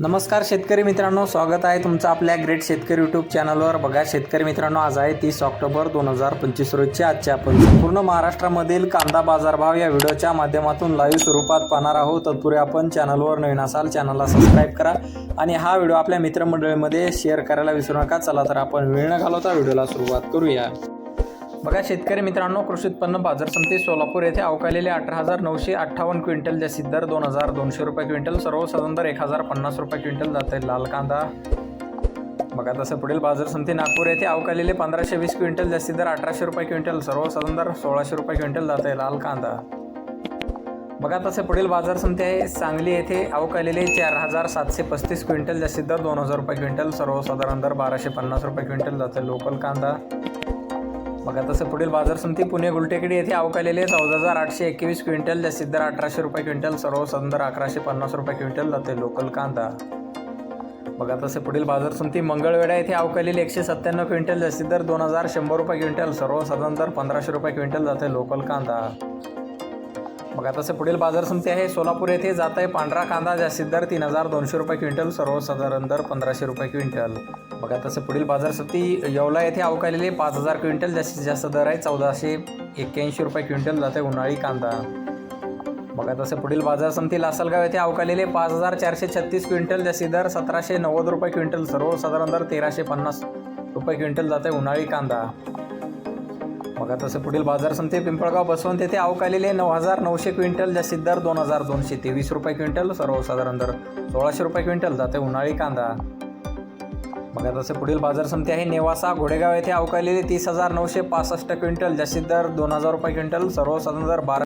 नमस्कार शेतकरी मित्रांनो स्वागत आहे तुमचं आपल्या ग्रेट शेतकरी यूट्यूब चॅनलवर बघा शेतकरी मित्रांनो आज आहे तीस ऑक्टोबर दोन हजार पंचवीस रोजची आजच्या आपण संपूर्ण महाराष्ट्रामधील कांदा बाजारभाव या व्हिडिओच्या माध्यमातून लाईव्ह स्वरूपात पाहणार आहोत. तत्पूर्वी आपण चॅनलवर नवीन असाल चॅनलला सबस्क्राईब करा आणि हा व्हिडिओ आपल्या मित्रमंडळीमध्ये शेअर करायला विसरू नका. चला तर आपण वेळ न घालवता व्हिडिओला सुरुवात करूया. बघा शेतकरी मित्रांनो कृषी उत्पन्न बाजार समिती सोलापूर येथे अवकालेले अठरा हजार नऊशे अठ्ठावन्न क्विंटल जास्तीत दर दोन हजार दोनशे रुपये क्विंटल सर्वसाधारण दर एक हजार पन्नास रुपये क्विंटल जात आहे. लाल कांदा. बघा तसं पुढील बाजार समिती नागपूर येथे अवकालेले पंधराशे वीस क्विंटल जास्तीत दर अठराशे रुपये क्विंटल सर्वसाधारण दर सोळाशे रुपये क्विंटल जात आहे. लाल कांदा. बघा तसे पुढील बाजार समिती आहे. सांगली येथे अवकालेले चार हजार सातशे पस्तीस क्विंटल जास्तीत दर दोन हजार रुपये क्विंटल सर्वसाधारण दर बाराशे पन्नास रुपये क्विंटल जाते लोकल कांदा. बघा तसं पुढील बाजार समिती पुणे गुलटेकडी येथे अवकालेले चौदा हजार आठशे एकवीस क्विंटल जास्तीत दर अठराशे रुपये क्विंटल सर्वसाधारण दर अकराशे पन्नास रुपये क्विंटल जाते लोकल कांदा. बघा तसे पुढील बाजार समिती मंगळवेढा येथे अवकालेले एकशे सत्त्याण्णव क्विंटल जास्तीत दर दोन हजार शंभर रुपये क्विंटल सर्वसाधारण दर पंधराशे रुपये क्विंटल जाते लोकल कांदा. बघा तसे पुढील बाजार समिती आहे. सोलापूर येथे जात आहे पांढरा कांदा जास्तीत दर तीन हजार दोनशे रुपये क्विंटल सर्वसाधारण दर पंधराशे रुपये क्विंटल. बघा तसे पुढील बाजार समिती येवला येथे अवकालेले पाच हजार क्विंटल जास्तीत जास्त दर आहे चौदाशे एक्क्याऐंशी रुपये क्विंटल जाते उन्हाळी कांदा. बघा तसे पुढील बाजार समिती लासलगाव येथे अवकालेले पाच हजार चारशे छत्तीस क्विंटल जास्तीत दर सतराशे नव्वद रुपये क्विंटल सर्वसाधारण दर तेराशे पन्नास रुपये क्विंटल जात आहे उन्हाळी कांदा. बघा तसं पुढील बाजार समिती पिंपळगाव बसवंत येथे अवकालेले नऊ हजार नऊशे क्विंटल जास्तीत दर दोन हजार दोनशे तेवीस रुपये क्विंटल सर्वसाधारण दर सोळाशे रुपये क्विंटल जाते उन्हाळी कांदा. बघा तसे पुढील बाजार समिती आहे. नेवासा घोडेगाव येथे अवकालेले तीस हजार नऊशे पासष्ट क्विंटल जास्तीत दर दोन हजार रुपये क्विंटल सर्वसाधारण दर बारा